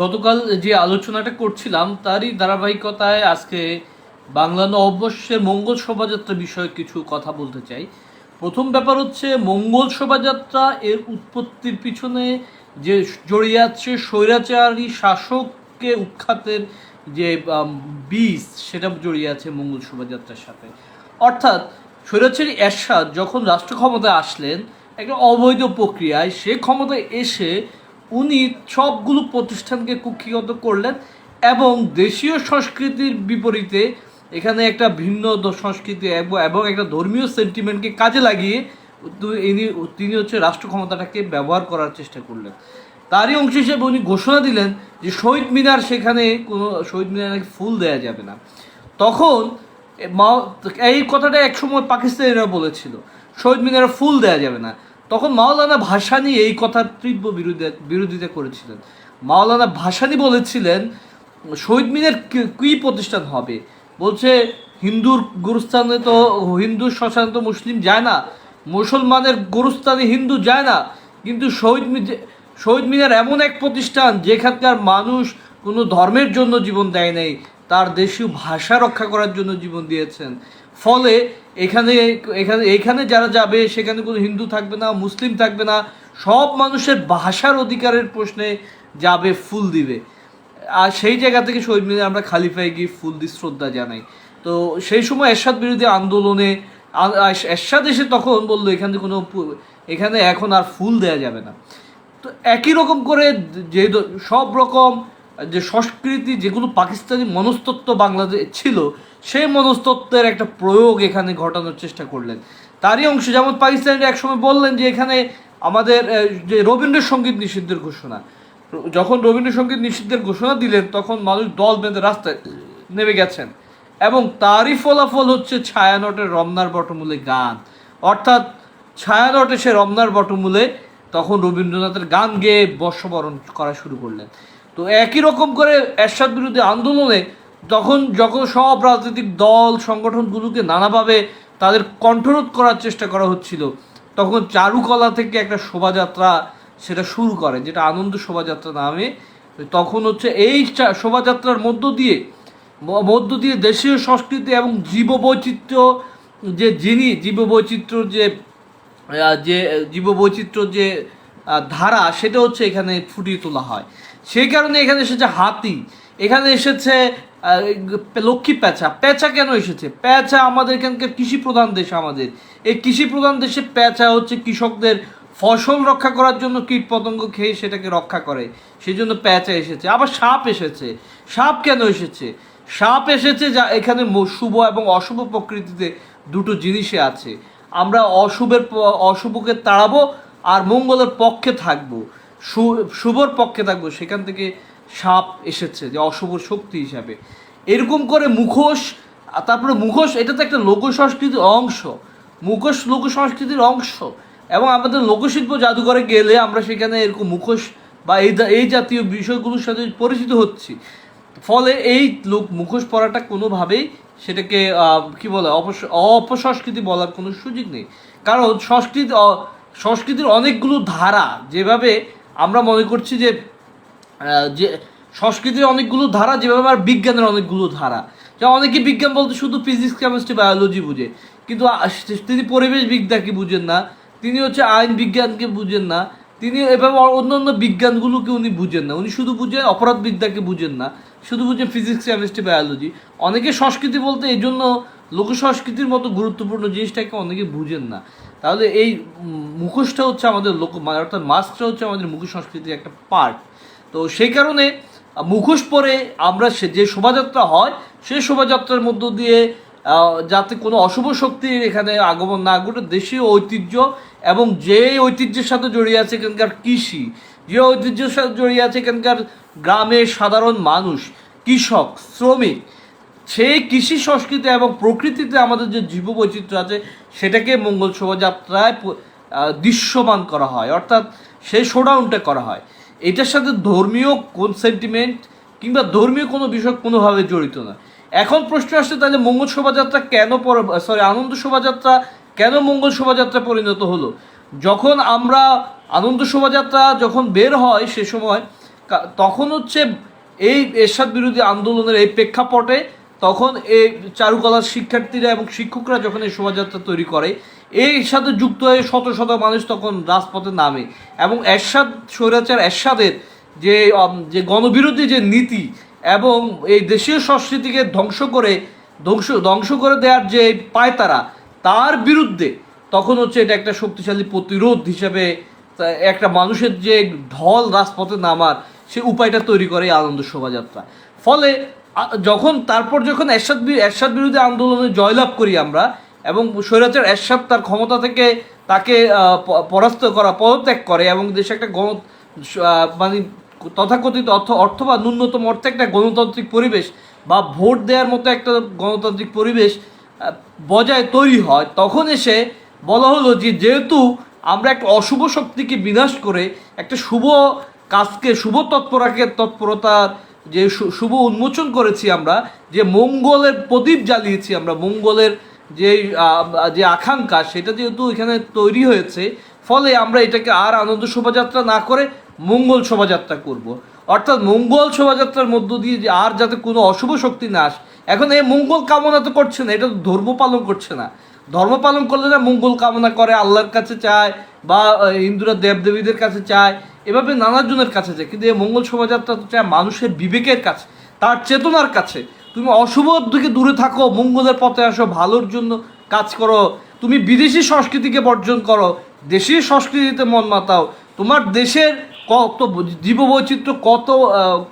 গতকাল যে আলোচনাটা করছিলাম, তারই ধারাবাহিকতায় আজকে বাংলা নববর্ষের মঙ্গল শোভাযাত্রা বিষয়ে কিছু কথা বলতে চাই। প্রথম ব্যাপার হচ্ছে, মঙ্গল শোভাযাত্রা এর উৎপত্তির পিছনে যে জড়িয়ে আছে স্বৈরাচারী শাসককে উৎখাতের যে বীজ, সেটা জড়িয়ে আছে মঙ্গল শোভাযাত্রার সাথে। অর্থাৎ, স্বৈরাচারী এরশাদ যখন রাষ্ট্র ক্ষমতায় আসলেন, একটা অবৈধ প্রক্রিয়ায় সে ক্ষমতায় এসে উনি সবগুলো প্রতিষ্ঠানকে কুক্ষিগত করলেন এবং দেশীয় সংস্কৃতির বিপরীতে এখানে একটা ভিন্ন সংস্কৃতি এবং একটা ধর্মীয় সেন্টিমেন্টকে কাজে লাগিয়ে ইনি, তিনি হচ্ছে রাষ্ট্র ক্ষমতাটাকে ব্যবহার করার চেষ্টা করলেন। তারই অংশ হিসেবে উনি ঘোষণা দিলেন যে শহীদ মিনার সেখানে কোনো, শহীদ মিনারে ফুল দেওয়া যাবে না। তখন এই কথাটা একসময় পাকিস্তানিরা বলেছিল, শহীদ মিনারে ফুল দেওয়া যাবে না। তখন মাওলানা ভাসানি এই কথার তীব্র বিরোধিতা বিরোধিতা করেছিলেন। মাওলানা ভাসানি বলেছিলেন, শহীদ মিনার কি- প্রতিষ্ঠান হবে? বলছে, হিন্দুর গুরুস্থানে তো হিন্দু শ্মশানে তো মুসলিম যায় না, মুসলমানের গুরুস্থানে হিন্দু যায় না, কিন্তু শহীদ শহীদ মিনার এমন এক প্রতিষ্ঠান যেখানকার মানুষ কোনো ধর্মের জন্য জীবন দেয় নাই, তার দেশীয় ভাষা রক্ষা করার জন্য জীবন দিয়েছেন। ফলে এখানে এখানে এখানে যারা যাবে, সেখানে কোনো হিন্দু থাকবে না, মুসলিম থাকবে না, সব মানুষের ভাষার অধিকারের প্রশ্নে যাবে, ফুল দিবে। আর সেই জায়গা থেকে শহীদ মিনারে আমরা খালিফায় গিয়ে ফুল দিয়ে শ্রদ্ধা জানাই। তো সেই সময় এরশাদ বিরোধী আন্দোলনে এরশাদ এসে তখন বলল, এখানে কোনো এখানে এখন আর ফুল দেয়া যাবে না। তো একই রকম করে যে, সব রকম যে সংস্কৃতি যেগুলো পাকিস্তানি মনস্তত্ত্ব বাংলাদেশ ছিল, সেই মনস্তত্ত্বের একটা প্রয়োগ এখানে ঘটানোর চেষ্টা করলেন। তারই অংশ যেমন পাকিস্তানিরা একসময় বললেন যে এখানে আমাদের যে রবীন্দ্রসঙ্গীত নিষিদ্ধের ঘোষণা। যখন রবীন্দ্রসঙ্গীত নিষিদ্ধের ঘোষণা দিলেন, তখন মানুষ দল বেঁধে রাস্তায় নেমে গেছেন। এবং তারই ফলাফল হচ্ছে ছায়ানটের রমনার বটমূলে গান। অর্থাৎ ছায়ানটে সে রমনার বটমূলে তখন রবীন্দ্রনাথের গান গেয়ে বর্ষবরণ করা শুরু করলেন। তো একই রকম করে এরশাদ বিরোধী আন্দোলনে তখন যখন সব রাজনৈতিক দল, সংগঠনগুলোকে নানাভাবে তাদের কণ্ঠরোধ করার চেষ্টা করা হচ্ছিল, তখন চারুকলা থেকে একটা শোভাযাত্রা সেটা শুরু করে, যেটা আনন্দ শোভাযাত্রা নামে। তখন হচ্ছে এই শোভাযাত্রার মধ্য দিয়ে মধ্য দিয়ে দেশীয় সংস্কৃতি এবং জীববৈচিত্র্য যে যিনি, জীববৈচিত্র্য যে যে, জীববৈচিত্র্য যে ধারা, সেটা হচ্ছে এখানে ফুটিয়ে তোলা হয়। সেই কারণে এখানে এসেছে হাতি, এখানে এসেছে লক্ষ্মী পেঁচা পেঁচা কেন এসেছে? পেঁচা আমাদের এখানকার কৃষি প্রধান দেশ আমাদের। এই কৃষি প্রধান দেশে পেঁচা হচ্ছে কৃষকদের ফসল রক্ষা করার জন্য কীট পতঙ্গ খেয়ে সেটাকে রক্ষা করে। সেই জন্য প্যাঁচা এসেছে। আবার সাপ এসেছে। সাপ কেন এসেছে? সাপ এসেছে যা এখানে শুভ এবং অশুভ প্রকৃতিতে দুটো জিনিসে আছে। আমরা অশুভের অশুভকে তাড়াবো আর মঙ্গলের পক্ষে থাকব শুভর পক্ষে থাকব, সেখান থেকে সাপ এসেছে যে অশুভ শক্তি হিসাবে। এরকম করে মুখোশ তারপরে মুখোশ, এটা তো একটা লোক সংস্কৃতির অংশ। মুখোশ লোক সংস্কৃতির অংশ। এবং আমাদের লোকশিল্প জাদুঘরে গেলে আমরা সেখানে এরকম মুখোশ বা এই এই জাতীয় বিষয়গুলোর সাথে পরিচিত হচ্ছি। ফলে এই লোক, মুখোশ পরাটা কোনোভাবেই সেটাকে কি বলে, অপস- অপসংস্কৃতি বলার কোনো সুযোগ নেই। কারণ সংস্কৃতি সংস্কৃতির অনেকগুলো ধারা যেভাবে আমরা মনে করছি যে যে সংস্কৃতির অনেকগুলো ধারা, যেভাবে আর বিজ্ঞানের অনেকগুলো ধারা। যা অনেকে বিজ্ঞান বলতে শুধু ফিজিক্স কেমিস্ট্রি বায়োলজি বুঝে। কিন্তু তিনি পরিবেশ বিদ্যাকে বুঝেন না? তিনি হচ্ছে আইন বিজ্ঞানকে বুঝেন না। তিনি এভাবে অন্য অন্য বিজ্ঞানগুলোকে উনি বুঝেন না। উনি শুধু বুঝেন অপরাধ বিদ্যাকে বুঝেন না। শুধু বুঝেন ফিজিক্স কেমিস্ট্রি বায়োলজি অনেকে সংস্কৃতি বলতে এই জন্য লোক সংস্কৃতির মতো গুরুত্বপূর্ণ জিনিসটাকে অনেকে বুঝেন না। তাহলে এই মুখোশটা হচ্ছে আমাদের লোক অর্থাৎ মাস্কটা হচ্ছে আমাদের মুখোশ সংস্কৃতির একটা পার্ট তো সেই কারণে মুখোশ পরে আমরা সে যে শোভাযাত্রা হয়, সেই শোভাযাত্রার মধ্য দিয়ে যাতে কোনো অশুভ শক্তি এখানে আগমন না ঘটে, দেশীয় ঐতিহ্য এবং যে ঐতিহ্যের সাথে জড়িয়ে আছে এখানকার কৃষি, যে ঐতিহ্যের সাথে জড়িয়ে আছে এখানকার গ্রামের সাধারণ মানুষ, কৃষক, শ্রমিক সেই কৃষি সংস্কৃতি এবং প্রকৃতিতে আমাদের যে জীববৈচিত্র্য আছে, সেটাকে মঙ্গল শোভাযাত্রায় দৃশ্যমান করা হয়। অর্থাৎ সেই শোডাউনটা করা হয়। এটার সাথে ধর্মীয় কোন সেন্টিমেন্ট কিংবা ধর্মীয় কোনো বিষয় কোনোভাবে জড়িত না। এখন প্রশ্ন আসছে, তাহলে মঙ্গল শোভাযাত্রা কেন সরি আনন্দ শোভাযাত্রা কেন মঙ্গল শোভাযাত্রা পরিণত হলো? যখন আমরা আনন্দ শোভাযাত্রা যখন বের হয় সে সময় তখন হচ্ছে এই এরশাদ বিরোধী আন্দোলনের এই প্রেক্ষাপটে তখন এই চারুকলার শিক্ষার্থীরা এবং শিক্ষকরা যখন এই শোভাযাত্রা তৈরি করে এই সাথে যুক্ত হয়ে শত শত মানুষ তখন রাজপথে নামে এবং এরশাদ, স্বৈরাচার এরশাদের যে যে গণবিরোধী যে নীতি এবং এই দেশীয় সংস্কৃতিকে ধ্বংস করে, ধ্বংস ধ্বংস করে দেওয়ার যে পায়তারা, তার বিরুদ্ধে তখন হচ্ছে এটা একটা শক্তিশালী প্রতিরোধ হিসেবে একটা মানুষের যে ঢল রাজপথে নামার সে উপায়টা তৈরি করে আনন্দ শোভাযাত্রা। ফলে যখন তারপর যখন এরশাদ এরশাদ বিরোধী আন্দোলনে জয়লাভ করি আমরা, এবং স্বৈরাচার এরশাদ তার ক্ষমতা থেকে তাকে পরাস্ত করা, পদত্যাগ করে, এবং দেশে একটা গণ মানে তথাকথিত অর্থ অর্থ বা ন্যূনতম অর্থে একটা গণতান্ত্রিক পরিবেশ বা ভোট দেওয়ার মতো একটা গণতান্ত্রিক পরিবেশ বজায় তৈরি হয়, তখন এসে বলা হলো যে যেহেতু আমরা একটা অশুভ শক্তিকে বিনাশ করে একটা শুভ কাজকে, শুভ তৎপরাকে, তৎপরতার যে শুভ উন্মোচন করেছি আমরা, যে মঙ্গলের প্রদীপ জ্বালিয়েছি আমরা, মঙ্গলের যে যে আকাঙ্ক্ষা, সেটা যেহেতু এখানে তৈরি হয়েছে, ফলে আমরা এটাকে আর আনন্দ শোভাযাত্রা না করে মঙ্গল শোভাযাত্রা করব। অর্থাৎ মঙ্গল শোভাযাত্রার মধ্য দিয়ে যে আর যাতে কোনো অশুভ শক্তি না আসে, এখন এই মঙ্গল কামনা তো করছে না, এটা তো ধর্ম পালন করছে না ধর্ম পালন করলে না মঙ্গল কামনা করে, আল্লাহর কাছে চায়, বা হিন্দুরা দেবদেবীদের কাছে চায় এভাবে নানাজনের কাছে চায় কিন্তু এই মঙ্গল শোভাযাত্রা তো চায় মানুষের বিবেকের কাছে, তার চেতনার কাছে। তুমি অশুভ দিকে দূরে থাকো, মঙ্গলের পথে আসো, ভালোর জন্য কাজ করো। তুমি বিদেশি সংস্কৃতিকে বর্জন করো দেশীয় সংস্কৃতিতে মন মাতাও। তোমার দেশের কত জীববৈচিত্র্য কত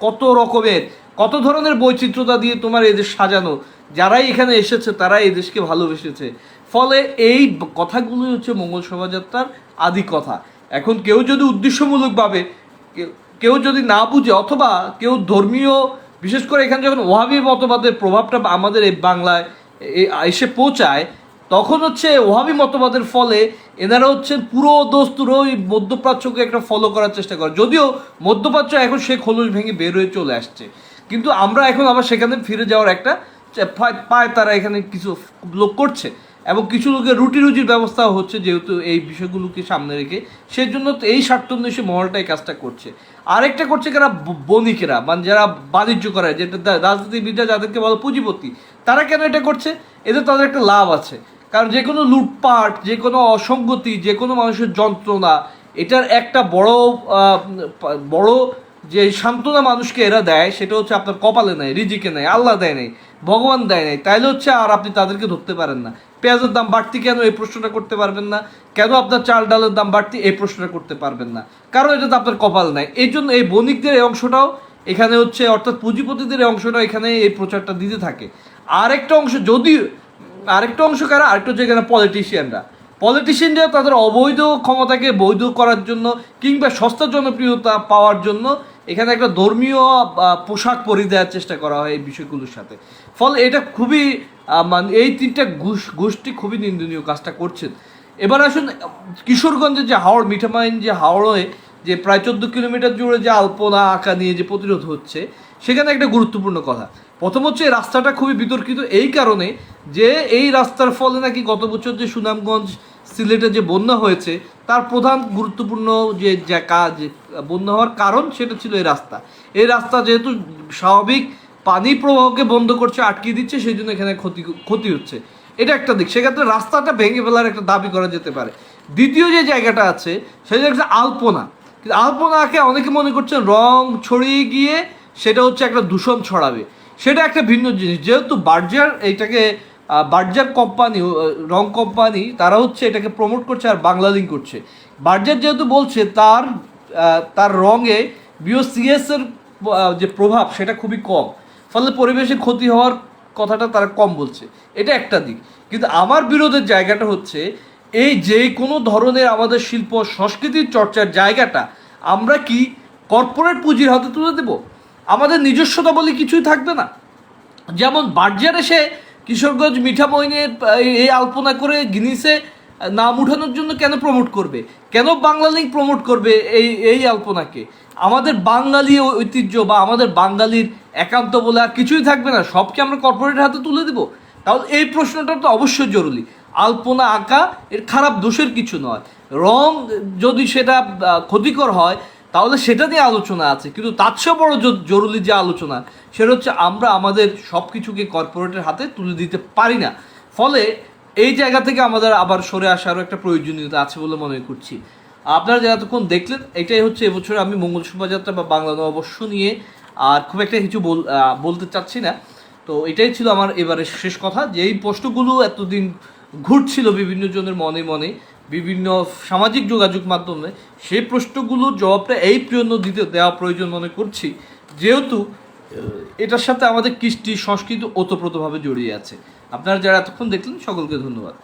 কত রকমের, কত ধরনের বৈচিত্র্যতা দিয়ে তোমার এই দেশ সাজানো। যারাই এখানে এসেছে, তারাই এই দেশকে ভালোবেসেছে। ফলে এই কথাগুলোই হচ্ছে মঙ্গল শোভাযাত্রার আদি কথা। এখন কেউ যদি উদ্দেশ্যমূলকভাবে কেউ- যদি না বুঝে অথবা কেউ ধর্মীয়, বিশেষ করে এখানে যখন ওহাবি মতবাদের প্রভাবটা আমাদের এই বাংলায় এসে পৌঁছায়, তখন হচ্ছে ওহাবি মতবাদের ফলে এনারা হচ্ছে পুরো দোস্তুর ওই মধ্যপ্রাচ্যকে একটা ফলো করার চেষ্টা করে। যদিও মধ্যপ্রাচ্য এখন সে খোলস ভেঙে বের হয়ে চলে আসছে। কিন্তু আমরা এখন আবার সেখানে ফিরে যাওয়ার একটা পায়- তারা এখানে কিছু লোক করছে। এবং কিছু লোকের রুটি রুজির ব্যবস্থাও হচ্ছে যেহেতু এই বিষয়গুলোকে সামনে রেখে সেই জন্য তো এই স্বার্থন্বেষী মহলটা এই কাজটা করছে। আরেকটা করছে কারা? বণিকেরা মানে যারা বাণিজ্য করে, যেটা রাজনীতিবিদরা যাদেরকে বলো পুঁজিপতি, তারা কেন এটা করছে? এতে তাদের একটা লাভ আছে। কারণ যে কোনো লুটপাট, যে কোনো অসঙ্গতি, যে কোনো মানুষের যন্ত্রণা, এটার একটা বড় বড় যে সান্ত্বনা মানুষকে এরা দেয়, সেটা হচ্ছে আপনার কপালে নেয়, রিজিকে নেয়, আল্লাহ দেয় নাই ভগবান দেয় নাই। তাইলে হচ্ছে আর আপনি তাদেরকে ধরতে পারেন না। পেঁয়াজের দাম বাড়তি কেন এই প্রশ্নটা করতে পারবেন না? কেন আপনার চাল ডালের দাম বাড়তি এই প্রশ্নটা করতে পারবেন না? কারণ এটা তো আপনার কপাল নাই। এই জন্য এই বণিকদের এই অংশটাও এখানে হচ্ছে, অর্থাৎ পুঁজিপতিদের এই অংশটা এখানে এই প্রচারটা দিতে থাকে। আরেকটা অংশ যদি, আরেকটা অংশ কারা? আরেকটা হচ্ছে এখানে পলিটিশিয়ানরা পলিটিশিয়ানরা তাদের অবৈধ ক্ষমতাকে বৈধ করার জন্য কিংবা সস্তা জনপ্রিয়তা পাওয়ার জন্য এখানে একটা ধর্মীয় পোশাক পরি দেওয়ার চেষ্টা করা হয় এই বিষয়গুলোর সাথে। ফলে এটা খুবই মানে এই তিনটা গোষ, গোষ্ঠী খুবই নিন্দনীয় কাজটা করছেন। এবার আসুন, কিশোরগঞ্জের যে হাওড়, মিঠামাইন যে হাওড়ে যে প্রায় চোদ্দ কিলোমিটার জুড়ে যে আলপনা আঁকা নিয়ে যে প্রতিরোধ হচ্ছে, সেখানে একটা গুরুত্বপূর্ণ কথা। প্রথম হচ্ছে রাস্তাটা খুবই বিতর্কিত এই কারণে যে এই রাস্তার ফলে নাকি গত বছর যে সুনামগঞ্জ সিলেটে যে বন্যা হয়েছে, তার প্রধান গুরুত্বপূর্ণ যে কাজ, বন্যা হওয়ার কারণ সেটা ছিল এই রাস্তা। এই রাস্তা যেহেতু স্বাভাবিক, পানি প্রবাহকে বন্ধ করছে আটকে দিচ্ছে, সেই জন্য এখানে ক্ষতি ক্ষতি হচ্ছে। এটা একটা দিক। সেক্ষেত্রে রাস্তাটা ভেঙে ফেলার একটা দাবি করা যেতে পারে। দ্বিতীয় যে জায়গাটা আছে সেই জায়গাটা আলপনা। কিন্তু আলপনাকে অনেকে মনে করছেন রং ছড়িয়ে গিয়ে সেটা হচ্ছে একটা দূষণ ছড়াবে। সেটা একটা ভিন্ন জিনিস। যেহেতু বার্জার এইটাকে বার্জার কোম্পানি রং কোম্পানি তারা হচ্ছে এটাকে প্রমোট করছে আর বাংলা লিঙ্ক করছে। বার্জার যেহেতু বলছে তার তার রঙে বিওসিএস এর আহ, যে প্রভাব সেটা খুবই কম। ফলে পরিবেশে ক্ষতি হওয়ার কথাটা তারা কম বলছে। এটা একটা দিক। কিন্তু আমার বিরোধের জায়গাটা হচ্ছে এই যে কোনো ধরনের আমাদের শিল্প সংস্কৃতির চর্চার জায়গাটা আমরা কি কর্পোরেট পুঁজির হাতে তুলে দেব? আমাদের নিজস্বতা বলে কিছুই থাকবে না। যেমন বার্জার এসে কিশোরগঞ্জ মিঠামইনের এই- এই আলপনা করে গিনিসে নাম উঠানোর জন্য কেন প্রমোট করবে? কেন বাংলা লিঙ্ক প্রমোট করবে এই এই আলপনাকে? আমাদের বাঙালি ঐতিহ্য বা আমাদের বাঙালির একান্ত বলে আর কিছুই থাকবে না, সবকে আমরা কর্পোরেটের হাতে তুলে দেব। তাহলে এই প্রশ্নটা তো অবশ্যই জরুরি। আলপনা আঁকা এর খারাপ দোষের কিছু নয়। রং যদি সেটা ক্ষতিকর হয় তাহলে সেটা নিয়ে আলোচনা আছে, কিন্তু তার চেয়েও বড় জরুরি যে আলোচনা, সেটা হচ্ছে আমরা আমাদের সব কিছুকে কর্পোরেটের হাতে তুলে দিতে পারি না। ফলে এই জায়গা থেকে আমাদের আবার সরে আসারও একটা প্রয়োজনীয়তা আছে বলে মনে করছি। আপনারা যারা এতক্ষণ দেখলেন, এটাই হচ্ছে এবছর আমি মঙ্গল শোভাযাত্রা বা বাংলা নববর্ষ নিয়ে আর খুব একটা কিছু বল- বলতে চাচ্ছি না। তো এটাই ছিল আমার এবারে শেষ কথা। যে এই প্রশ্নগুলো এতদিন ঘুরছিল বিভিন্ন জনের মনে মনে বিভিন্ন সামাজিক যোগাযোগ মাধ্যমে সেই প্রশ্নগুলোর জবাবটা এই জন্য দিতে দেওয়া প্রয়োজন মনে করছি। যেহেতু এটার সাথে আমাদের কৃষ্টি সংস্কৃতি ওতপ্রোতভাবে জড়িয়ে আছে। আপনারা যারা এতক্ষণ দেখলেন, সকলকে ধন্যবাদ।